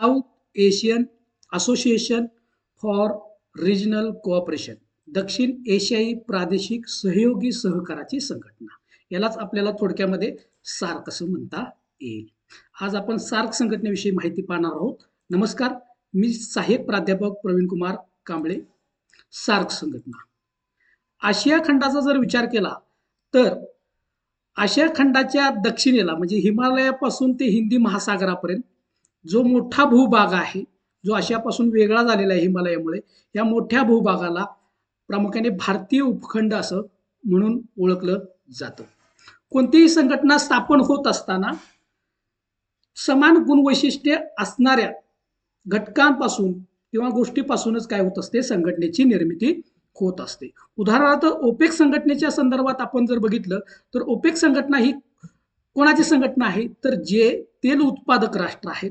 South Asian Association for Regional Cooperation दक्षिण एशियाई प्रादेशिक सहयोगी सहकाराची संघटना. यालाच आपल्याला थोडक्यामध्ये सार्क असं म्हणता येईल. आज आपण सार्क संघटनेविषयी माहिती पाहणार आहोत. नमस्कार मी सहाय्यक प्राध्यापक प्रवीण कुमार कांबळे सार्क संघटना. आशिया खंडाचा जर विचार केला तर आशिया खंडाच्या दक्षिणेला म्हणजे हिमालयापासून ते हिंदी महासागरापर्यंत जो मोठा भूभाग आहे जो आशियापासून वेगळा झालेला आहे हिमालयामुळे या मोठ्या भूभागाला प्रामुख्याने भारतीय उपखंड असं म्हणून ओळखलं जातं. कोणतीही संघटना स्थापन होत असताना समान गुणवैशिष्ट्ये असणाऱ्या घटकांपासून किंवा गोष्टीपासूनच काय होत असते संघटनेची निर्मिती होत असते. उदाहरणार्थ ओपेक संघटनेच्या संदर्भात आपण जर बघितलं तर ओपेक संघटना ही कोणाची संघटना आहे? तर जे तेल उत्पादक राष्ट्र आहेत.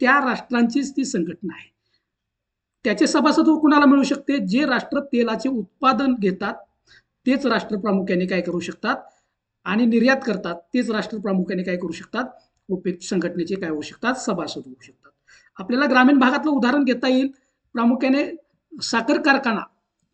त्या राष्ट्रांचीच ती संघटना आहे. त्याचे सभासद कुणाला मिळू शकते? जे राष्ट्र तेलाचे उत्पादन घेतात तेच राष्ट्र प्रामुख्याने काय करू शकतात? आणि निर्यात करतात तेच राष्ट्र प्रामुख्याने काय करू शकतात? ओपेक संघटनेचे काय होऊ शकतात? सभासद होऊ शकतात. आपल्याला ग्रामीण भागातलं उदाहरण घेता येईल. प्रामुख्याने साखर कारखाना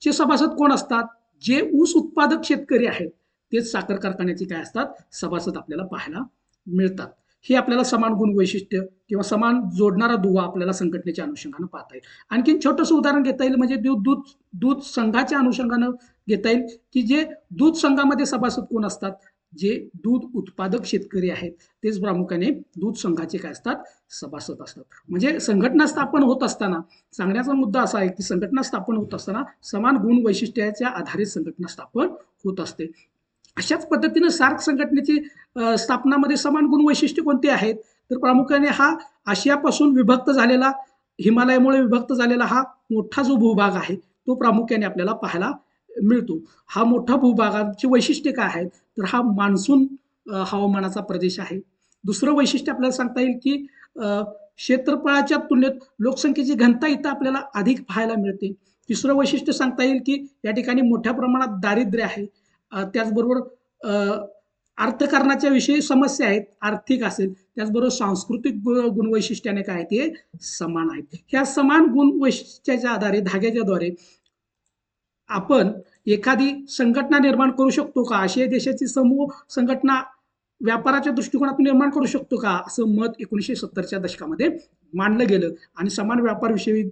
चे सभासद कोण असतात? जे ऊस उत्पादक शेतकरी आहेत तेच साखर कारखान्याचे काय असतात? सभासद आपल्याला पाहायला मिळतात. हे आपल्याला समान गुण वैशिष्ट्य किंवा समान जोडणारा दुवा आपल्याला संघटनेच्या अनुषंगानं पाहता येईल. आणखीन छोटंसं उदाहरण घेता येईल म्हणजे दूध दूध दूध संघाच्या अनुषंगानं घेता येईल की जे दूध संघामध्ये सभासद कोण असतात? जे दूध उत्पादक शेतकरी आहेत. तेच प्रामुख्याने दूध संघाचे काय असतात? सभासद असतात. म्हणजे संघटना स्थापन होत असताना सांगण्याचा मुद्दा असा आहे की संघटना स्थापन होत असताना समान गुण वैशिष्ट्याच्या आधारित संघटना स्थापन होत असते. अशाच पद्धतीनं सार्क संघटनेची स्थापनामध्ये समान गुण वैशिष्ट्य कोणती आहेत? तर प्रामुख्याने हा आशियापासून विभक्त झालेला हिमालयामुळे विभक्त झालेला हा मोठा जो भूभाग आहे तो प्रामुख्याने आपल्याला पाहायला मिळतो. हा मोठा भूभागाची वैशिष्ट्य काय आहेत? तर हा मान्सून हवामानाचा प्रदेश आहे. दुसरं वैशिष्ट्य आपल्याला सांगता येईल की क्षेत्रफळाच्या तुलनेत लोकसंख्येची घनता इथं आपल्याला अधिक पाहायला मिळते. तिसरं वैशिष्ट्य सांगता येईल की या ठिकाणी मोठ्या प्रमाणात दारिद्र्य आहे. त्याचबरोबर अर्थकारणाच्या विषयी समस्या आहेत आर्थिक असेल त्याचबरोबर सांस्कृतिक गुणवैशिष्ट्याने काय ते समान आहेत. ह्या समान गुणवैशिष्ट्याच्या आधारे धाग्याच्याद्वारे आपण एखादी संघटना निर्माण करू शकतो का? आशिया देशाची समूह संघटना व्यापाराच्या दृष्टिकोनातून निर्माण करू शकतो का? असं मत एकोणीसशे सत्तरच्या दशकामध्ये मांडलं गेलं. आणि समान व्यापारविषयी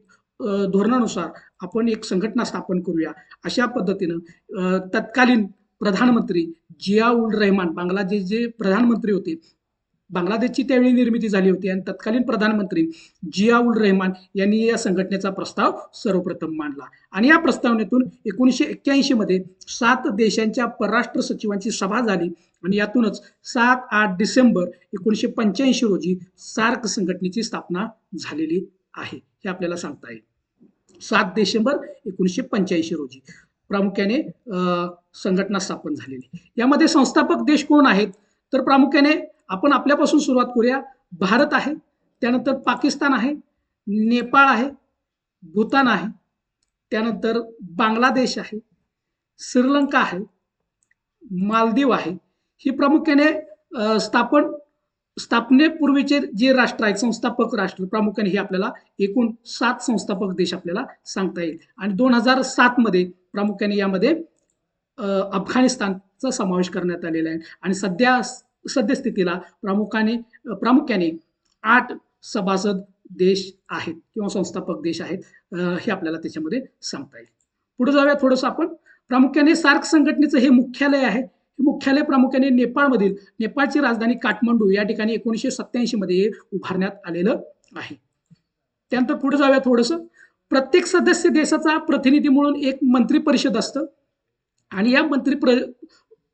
धोरणानुसार आपण एक संघटना स्थापन करूया. अशा पद्धतीनं तत्कालीन प्रधानमंत्री जिया उल रहमान बांगलादेशचे प्रधानमंत्री होते बांगलादेशची त्यावेळी निर्मिती झाली होती आणि तत्कालीन प्रधानमंत्री जिया उल रहमान यांनी या संघटनेचा प्रस्ताव सर्वप्रथम मांडला. आणि या प्रस्तावनेतून एकोणीसशे एक्क्याऐंशी मध्ये सात देशांच्या परराष्ट्र सचिवांची सभा झाली आणि यातूनच सात आठ डिसेंबर एकोणीसशे पंच्याऐंशी रोजी सार्क संघटनेची स्थापना झालेली आहे. हे आपल्याला सांगता येईल. सात डिसेंबर एकोणीसशे पंच्याऐंशी रोजी. प्रामुख्याने संघटना स्थापन झालेली. यामध्ये संस्थापक देश कोण आहेत? तर प्रामुख्याने आपण आपल्यापासून सुरुवात करूया. भारत आहे त्यानंतर पाकिस्तान आहे नेपाळ आहे भूतान आहे त्यानंतर बांगलादेश आहे श्रीलंका आहे मालदीव आहे. ही प्रामुख्याने स्थापन स्थापनेपूर्वीचे जे राष्ट्र आहेत संस्थापक राष्ट्र प्रामुख्याने हे आपल्याला एकूण सात संस्थापक देश आपल्याला सांगता येईल. आणि दोन हजार सातमध्ये प्रामुख्याने यामध्ये अफगाणिस्तानचा समावेश करण्यात आलेला आहे. आणि सध्या सद्यस्थितीला प्रामुख्याने प्रामुख्याने आठ सभासद देश आहेत किंवा संस्थापक देश आहेत हे आपल्याला त्याच्यामध्ये सांगता येईल. पुढे जाऊया थोडंसं आपण. प्रामुख्याने सार्क संघटनेचं हे मुख्यालय आहे. हे मुख्यालय प्रामुख्याने नेपाळमधील नेपाळची राजधानी काठमांडू या ठिकाणी एकोणीसशे सत्याऐंशी मध्ये उभारण्यात आलेलं आहे. त्यानंतर पुढे जाऊया थोडंसं. प्रत्येक सदस्य देशाचा प्रतिनिधी म्हणून एक मंत्री परिषद असतं. आणि या मंत्री प्र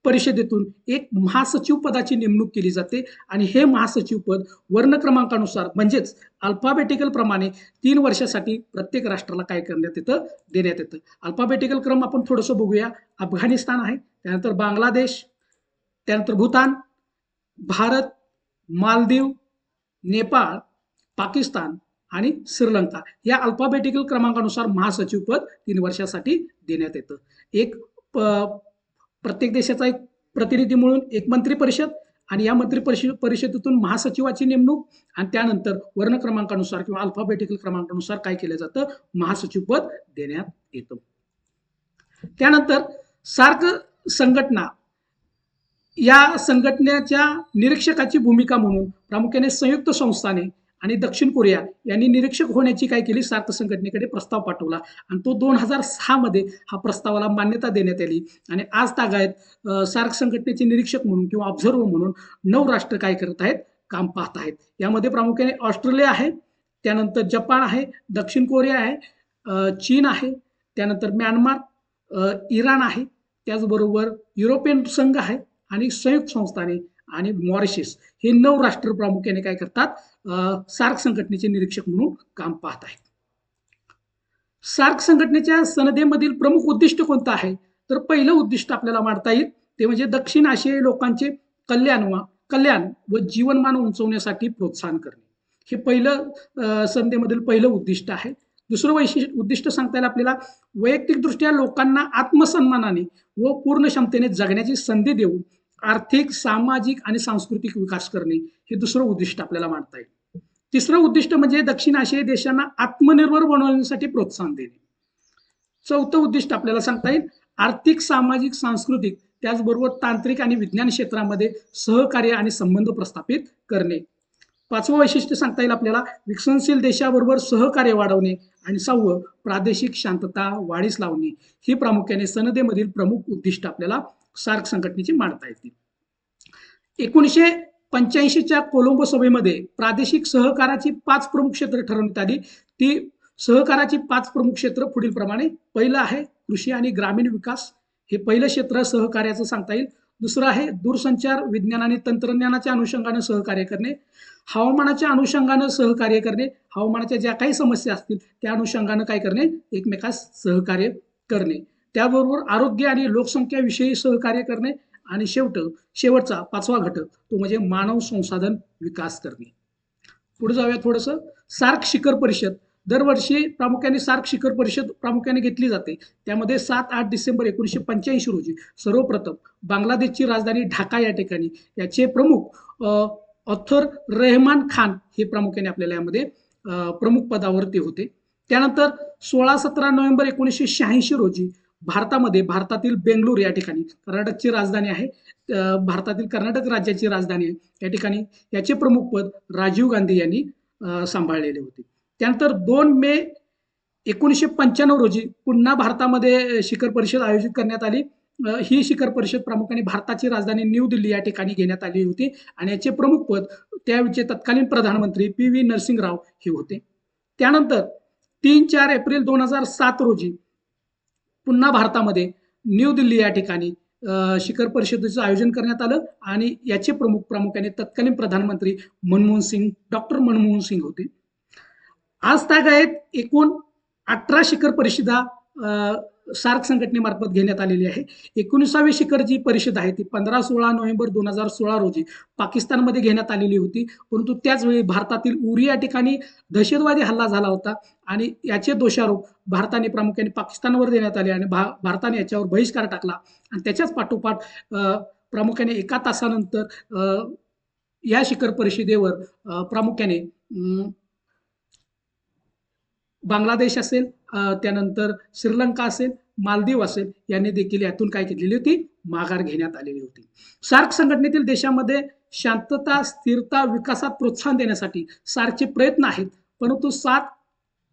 परिषदेतून एक महासचिव पदाची नेमणूक केली जाते. आणि हे महासचिव पद वर्ण क्रमांकानुसार म्हणजेच अल्फाबेटिकल प्रमाणे तीन वर्षासाठी प्रत्येक राष्ट्राला काय करण्यात येतं? देण्यात येतं. अल्फाबेटिकल क्रम आपण थोडंसं बघूया. अफगाणिस्तान आहे. त्यानंतर बांगलादेश त्यानंतर भूतान भारत मालदीव नेपाळ पाकिस्तान आणि श्रीलंका. या अल्फाबेटिकल क्रमांकानुसार महासचिव पद तीन वर्षासाठी देण्यात येतं. एक प प्रत्येक देशाचा एक प्रतिनिधी म्हणून एक मंत्री परिषद आणि या मंत्री परिषद परिषदेतून महासचिवाची नेमणूक आणि त्यानंतर वर्ण क्रमांकानुसार किंवा अल्फाबेटिकल क्रमांकानुसार काय केलं जातं महासचिव पद देण्यात येतं. त्यानंतर सार्क संघटना. या संघटनेच्या निरीक्षकाची भूमिका म्हणून प्रामुख्याने संयुक्त संस्थाने आणि दक्षिण कोरिया यांनी निरीक्षक होण्याची काय केली? सार्क संघटनेकडे प्रस्ताव पाठवला. आणि तो दोन हजार सहामध्ये हा प्रस्तावाला मान्यता देण्यात आली. आणि आज तागायत सार्क संघटनेचे निरीक्षक म्हणून किंवा ऑब्झर्व्हर म्हणून नऊ राष्ट्र काय करत आहेत? काम पाहत आहेत. यामध्ये प्रामुख्याने ऑस्ट्रेलिया आहे त्यानंतर जपान आहे दक्षिण कोरिया आहे चीन आहे त्यानंतर म्यानमार इराण आहे त्याचबरोबर युरोपियन संघ आहे आणि संयुक्त संस्थाने आणि मॉरिशस. हे नऊ राष्ट्र प्रामुख्याने काय करतात? सार्क संघटनेचे निरीक्षक म्हणून काम पाहत आहेत. सार्क संघटनेच्या सनदेमधील प्रमुख उद्दिष्ट कोणतं आहे? तर पहिलं उद्दिष्ट आपल्याला मांडता येईल ते म्हणजे दक्षिण आशियाई लोकांचे कल्याण वा कल्याण व जीवनमान उंचवण्यासाठी प्रोत्साहन करणे. हे पहिलं संधेमधील पहिलं उद्दिष्ट आहे. दुसरं वैशिष्ट्य उद्दिष्ट सांगता येईल आपल्याला वैयक्तिकदृष्ट्या लोकांना आत्मसन्मानाने व पूर्ण क्षमतेने जगण्याची संधी देऊन आर्थिक सामाजिक आणि सांस्कृतिक विकास करणे हे दुसरं उद्दिष्ट आपल्याला मांडता येईल. तिसरं उद्दिष्ट म्हणजे दक्षिण आशियाई देशांना आत्मनिर्भर बनवण्यासाठी प्रोत्साहन देणे. चौथं उद्दिष्ट आपल्याला सांगता येईल आर्थिक सामाजिक सांस्कृतिक त्याचबरोबर तांत्रिक आणि विज्ञान क्षेत्रामध्ये सहकार्य आणि संबंध प्रस्थापित करणे. पाचवं वैशिष्ट्य सांगता येईल आपल्याला विकसनशील देशाबरोबर सहकार्य वाढवणे आणि सहावं प्रादेशिक शांतता वाढीस लावणे. ही प्रामुख्याने सनदेमधील प्रमुख उद्दिष्ट आपल्याला सार्क संघटनेची मांडता येतील एकोणीसशे पंच्याऐंशीच्या कोलंबो सभेमध्ये प्रादेशिक सहकाराची पाच प्रमुख क्षेत्र ठरवण्यात आली. ती सहकाराची पाच प्रमुख क्षेत्र पुढील प्रमाणे पहिलं आहे कृषी आणि ग्रामीण विकास. हे पहिलं क्षेत्र सहकार्याचं सांगता येईल. दुसरं आहे दूरसंचार विज्ञान आणि तंत्रज्ञानाच्या अनुषंगानं सहकार्य करणे. हवामानाच्या अनुषंगानं सहकार्य करणे. हवामानाच्या ज्या काही समस्या असतील त्या अनुषंगानं काय करणे? एकमेकास सहकार्य करणे. त्याबरोबर आरोग्य आणि लोकसंख्याविषयी सहकार्य करणे आणि शेवट शेवटचा पाचवा घटक तो म्हणजे मानव संसाधन विकास करणे. पुढे जाऊया थोडंसं. सार्क शिखर परिषद. दरवर्षी प्रामुख्याने सार्क शिखर परिषद प्रामुख्याने घेतली जाते. त्यामध्ये सात आठ डिसेंबर एकोणीसशे पंच्याऐंशी रोजी सर्वप्रथम बांगलादेशची राजधानी ढाका या ठिकाणी याचे प्रमुख ऑथर रेहमान खान हे प्रामुख्याने आपल्याला यामध्ये प्रमुख पदावरती होते. त्यानंतर सोळा सतरा नोव्हेंबर एकोणीसशे शहाऐंशी रोजी भारतामध्ये भारतातील बेंगलोर या ठिकाणी कर्नाटकची राजधानी आहे. भारतातील कर्नाटक राज्याची राजधानी आहे. या ठिकाणी याचे प्रमुख पद राजीव गांधी यांनी सांभाळलेले होते. त्यानंतर दोन मे एकोणीसशे पंच्याण्णव रोजी पुन्हा भारतामध्ये शिखर परिषद आयोजित करण्यात आली. ही शिखर परिषद प्रामुख्याने भारताची राजधानी न्यू दिल्ली या ठिकाणी घेण्यात आली होती आणि याचे प्रमुख पद त्यावेळचे तत्कालीन प्रधानमंत्री पी व्ही नरसिंहराव हे होते. त्यानंतर तीन चार एप्रिल दोन हजार सात रोजी पुन्हा भारतामध्ये न्यू दिल्ली या ठिकाणी शिखर परिषदेचं आयोजन करण्यात आलं आणि याचे प्रमुख प्रामुख्याने तत्कालीन प्रधानमंत्री मनमोहन सिंग डॉक्टर मनमोहन सिंग होते. आज तागायत एकूण अठरा शिखर परिषदा सार्क संघटनेमार्फत घेण्यात आलेली आहे. एकोणीसावी शिखर जी परिषद आहे ती पंधरा सोळा नोव्हेंबर दोन हजार सोळा रोजी पाकिस्तानमध्ये घेण्यात आलेली होती. परंतु त्याचवेळी भारतातील उरी या ठिकाणी दहशतवादी हल्ला झाला होता आणि याचे दोषारोप भारताने प्रामुख्याने पाकिस्तानवर देण्यात आले आणि भा भारताने याच्यावर बहिष्कार टाकला. आणि त्याच्याच पाठोपाठ प्रामुख्याने एका तासानंतर या शिखर परिषदेवर प्रामुख्याने बांगलादेश असेल त्यानंतर श्रीलंका असेल मालदीव असेल यांनी देखील यातून काय केलेली होती? माघार घेण्यात आलेली होती. सार्क संघटनेतील देशामध्ये शांतता स्थिरता विकासात प्रोत्साहन देण्यासाठी सार्कचे प्रयत्न आहेत. परंतु सात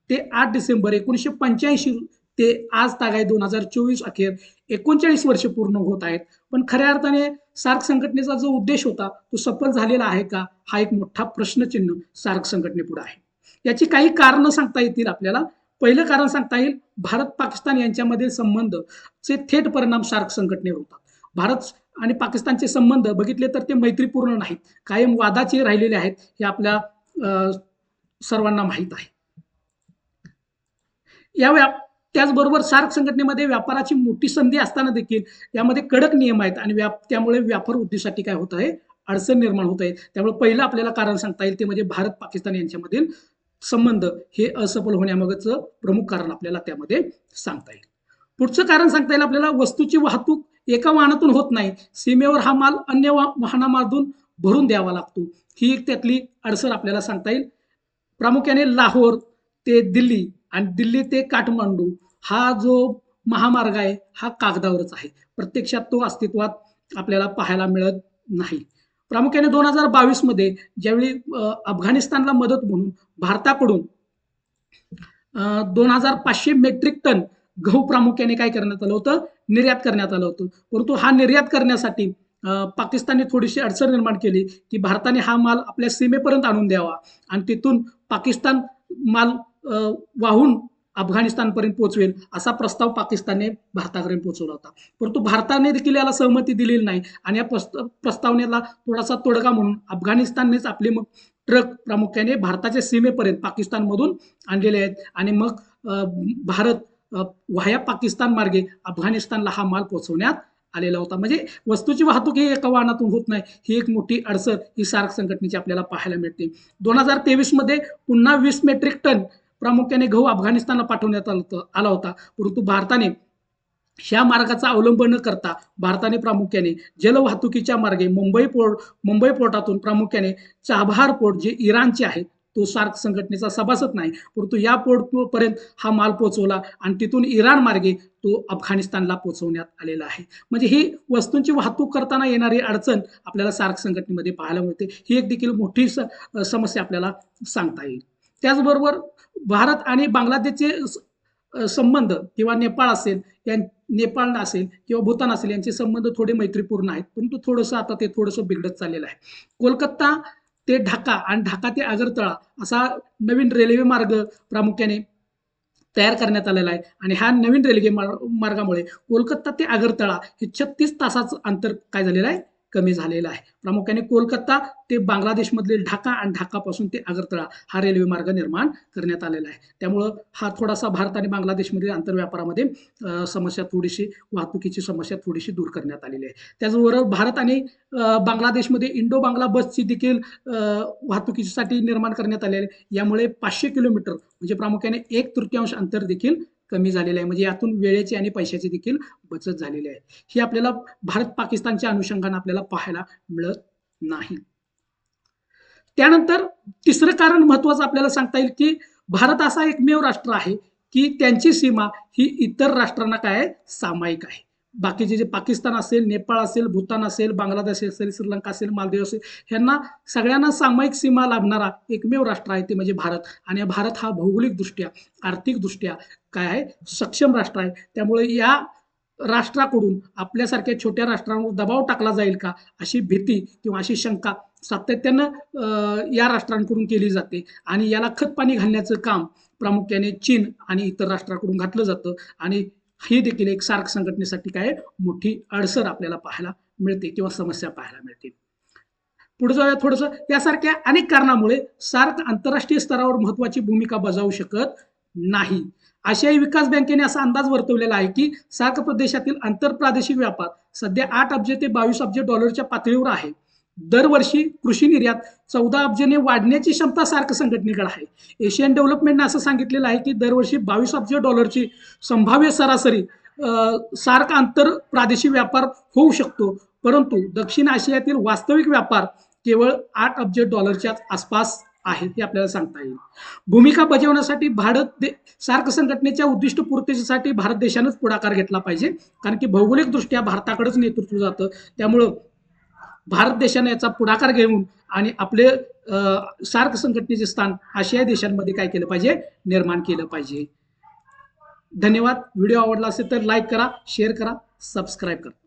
ते आठ डिसेंबर एकोणीसशे पंच्याऐंशी ते आज तागाय दोन हजार चोवीस अखेर एकोणचाळीस वर्ष पूर्ण होत आहेत. पण खऱ्या अर्थाने सार्क संघटनेचा जो उद्देश होता तो सफल झालेला आहे का? हा एक मोठा प्रश्नचिन्ह सार्क संघटनेपुढे आहे. याची काही कारणं सांगता येतील आपल्याला. पहिलं कारण सांगता येईल भारत पाकिस्तान यांच्यामधील संबंध चे थेट परिणाम सार्क संघटनेवर होतात. भारत आणि पाकिस्तानचे संबंध बघितले तर ते मैत्रीपूर्ण नाहीत. कायम वादाचे राहिलेले आहेत हे आपल्या सर्वांना माहीत आहे. या व्या त्याचबरोबर सार्क संघटनेमध्ये व्यापाराची मोठी संधी असताना देखील यामध्ये कडक नियम आहेत आणि व्याप त्यामुळे व्यापार वृद्धीसाठी काय होत आहे? अडचण निर्माण होत आहे. त्यामुळे पहिलं आपल्याला कारण सांगता येईल ते म्हणजे भारत पाकिस्तान यांच्यामधील संबंध हे असफल होण्यामागचं प्रमुख कारण आपल्याला त्यामध्ये सांगता येईल. पुढचं कारण सांगता येईल आपल्याला वस्तूची वाहतूक एका वाहनातून होत नाही. सीमेवर हा माल अन्य वा- वाहनामधून भरून द्यावा लागतो. ही एक त्यातली अडसर आपल्याला सांगता येईल. प्रामुख्याने लाहोर ते दिल्ली आणि दिल्ली ते काठमांडू हा जो महामार्ग आहे हा कागदावरच आहे. प्रत्यक्षात तो अस्तित्वात आपल्याला पाहायला मिळत नाही. प्रामुख्याने दोन हजार बावीसमध्ये ज्यावेळी अफगाणिस्तानला मदत म्हणून भारताकडून दोन हजार पाचशे मेट्रिक टन गहू प्रामुख्याने काय करण्यात आलं होतं? निर्यात करण्यात आलं होतं. परंतु हा निर्यात करण्यासाठी पाकिस्तानने थोडीशी अडचण निर्माण केली की भारताने हा माल आपल्या सीमेपर्यंत आणून द्यावा. आणि तिथून पाकिस्तान माल वाहून अफगाणिस्तानपर्यंत पोहोचवेल असा प्रस्ताव पाकिस्तानने भारताकडे पोहोचवला होता. परंतु भारताने देखील याला सहमती दिलेली नाही आणि या प्रस्त प्रस्तावनेला थोडासा तोडगा म्हणून अफगाणिस्ताननेच आपले मग ट्रक प्रामुख्याने भारताच्या सीमेपर्यंत पाकिस्तानमधून आणलेले आहेत आणि मग भारत वाया पाकिस्तान मार्गे अफगाणिस्तानला हा माल पोहोचवण्यात आलेला होता. म्हणजे वस्तूची वाहतूक ही एका वाहनातून होत नाही ही एक मोठी अडचण ही सार्क संघटनेची आपल्याला पाहायला मिळते. दोन हजार तेवीसमध्ये पुन्हा वीस मेट्रिक टन प्रामुख्याने गहू अफगाणिस्तानला पाठवण्यात आलं आला होता. परंतु भारताने ह्या मार्गाचा अवलंब न करता भारताने प्रामुख्याने जलवाहतुकीच्या मार्गे मुंबई पोर्ट मुंबई पोर्टातून प्रामुख्याने चाबहार पोर्ट जे इराणचे आहे तो सार्क संघटनेचा सभासद नाही. परंतु या पोर्टपर्यंत हा माल पोहोचवला आणि तिथून इराण मार्गे तो अफगाणिस्तानला पोहोचवण्यात आलेला आहे. म्हणजे ही वस्तूंची वाहतूक करताना येणारी अडचण आपल्याला सार्क संघटनेमध्ये पाहायला मिळते. ही एक देखील मोठी स- समस्या आपल्याला सांगता येईल. त्याचबरोबर भारत आणि बांगलादेशचे स- संबंध किंवा नेपाळ असेल या नेपाळ असेल किंवा भूतान असेल यांचे संबंध थोडे मैत्रीपूर्ण आहेत. परंतु थोडंसं आता ते थोडंसं बिघडत चाललेलं आहे. कोलकाता ते ढाका आणि ढाका ते आगरतळा असा नवीन रेल्वे मार्ग प्रामुख्याने तयार करण्यात आलेला आहे. आणि ह्या नवीन रेल्वे मार्गामुळे कोलकाता ते आगरतळा हे छत्तीस तासाचं अंतर काय झालेलं आहे? कमी झालेला आहे. प्रामुख्याने कोलकाता ते बांगलादेशमधील ढाका आणि ढाकापासून ते आगरतळा हा रेल्वे मार्ग निर्माण करण्यात आलेला आहे. त्यामुळं हा थोडासा भारत आणि बांगलादेशमधील आंतरव्यापारामध्ये समस्या थोडीशी वाहतुकीची समस्या थोडीशी दूर करण्यात आलेली आहे. त्याचबरोबर भारत आणि बांगलादेशमध्ये इंडो बांगला बसची देखील वाहतुकीसाठी निर्माण करण्यात आलेली आहे. यामुळे पाचशे किलोमीटर म्हणजे प्रामुख्याने एक तृतीयांश अंतर देखील कमी झालेलं आहे. म्हणजे यातून वेळेची आणि पैशाची देखील बचत झालेली आहे. ही आपल्याला भारत पाकिस्तानच्या अनुषंगाने आपल्याला पाहायला मिळत नाही. त्यानंतर तिसरं कारण महत्वाचं आपल्याला सांगता येईल की भारत असा एकमेव राष्ट्र आहे की त्यांची सीमा ही इतर राष्ट्रांना काय सामायिक आहे. बाकीचे जे पाकिस्तान असेल नेपाळ असेल भूतान असेल बांगलादेश असेल श्रीलंका असेल मालदीव असेल ह्यांना सगळ्यांना सामायिक सीमा लाभणारा एकमेव राष्ट्र आहे ते म्हणजे भारत. आणि भारत हा भौगोलिकदृष्ट्या आर्थिकदृष्ट्या काय आहे? सक्षम राष्ट्र आहे. त्यामुळे या राष्ट्राकडून आपल्यासारख्या छोट्या राष्ट्रांवर दबाव टाकला जाईल का? अशी भीती किंवा अशी शंका सातत्यानं या राष्ट्रांकडून केली जाते. आणि याला खतपाणी घालण्याचं काम प्रामुख्याने चीन आणि इतर राष्ट्राकडून घातलं जातं. आणि ही देखील एक सार्क संघटनेसाठी काय मोठी अडसर आपल्याला पाहायला मिळते किंवा समस्या पाहायला मिळते. पुढे जाऊया थोडंसं. यासारख्या अनेक कारणामुळे सार्क आंतरराष्ट्रीय स्तरावर महत्वाची भूमिका बजावू शकत नाही. आशियाई विकास बँकेने असा अंदाज वर्तवलेला आहे की सार्क प्रदेशातील आंतरप्रादेशिक व्यापार सध्या आठ अब्ज ते बावीस अब्ज डॉलरच्या पातळीवर आहे. दरवर्षी कृषी निर्यात चौदा अब्जने वाढण्याची क्षमता सार्क संघटनेकडे आहे. एशियन डेव्हलपमेंटने असं सांगितलेलं आहे की दरवर्षी बावीस अब्ज डॉलरची संभाव्य सरासरी सार्क आंतर प्रादेशिक व्यापार होऊ शकतो. परंतु दक्षिण आशियातील वास्तविक व्यापार केवळ आठ अब्ज डॉलरच्या आसपास आहे हे आपल्याला सांगता येईल. भूमिका बजावण्यासाठी भारत दे सार्क संघटनेच्या उद्दिष्ट पूर्तीसाठी भारत देशानंच पुढाकार घेतला पाहिजे. कारण की भौगोलिकदृष्ट्या भारताकडेच नेतृत्व जातं. त्यामुळं भारत देशाने याचा पुढाकार घेऊन आणि आपले सार्क संघटनेचे स्थान आशियाई देशांमध्ये काय केलं पाहिजे? निर्माण केलं पाहिजे. धन्यवाद. व्हिडिओ आवडला असेल तर लाईक करा शेअर करा सबस्क्राईब करा.